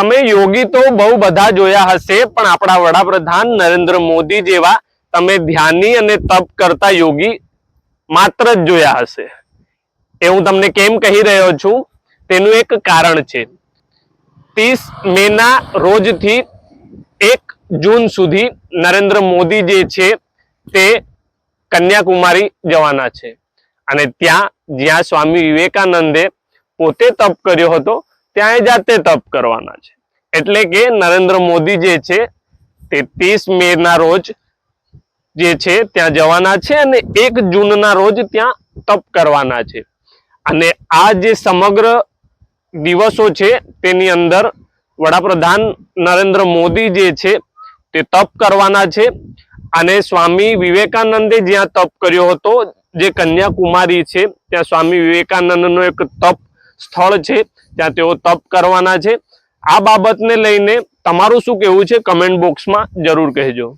તમે યોગી તો બહુ બધા જોયા હશે, પણ આપણા વડાપ્રધાન નરેન્દ્ર મોદી જેવા તમે ધ્યાની અને તપ કરતા યોગી માત્ર જ જોયા હશે. એ હું તમને કેમ કહી રહ્યો છું? તેનું એક કારણ છે. ત્રીસ મેના રોજથી એક જૂન સુધી નરેન્દ્ર મોદી જે છે, તે કન્યાકુમારી જવાના છે. અને ત્યાં જ્યાં સ્વામી વિવેકાનંદે પોતે તપ કર્યો હતો ત્યાં જાતે તપ કરવાના છે. એટલે કે નરેન્દ્ર મોદી જે છે તે ત્રીસ મે ના રોજ જે છે ત્યાં જવાના છે અને એક જૂનના રોજ ત્યાં તપ કરવાના છે. અને આ જે સમગ્ર દિવસો છે તેની અંદર વડાપ્રધાન નરેન્દ્ર મોદી જે છે તે તપ કરવાના છે. અને સ્વામી વિવેકાનંદે જ્યાં તપ કર્યો હતો, જે કન્યાકુમારી છે, ત્યાં સ્વામી વિવેકાનંદનો એક તપ સ્થળ છે, ત્યાં તેઓ તપ કરવાના છે. આ બાબતને લઈને તમારું શું કહેવું છે? કમેન્ટ બોક્સમાં જરૂર કહેજો.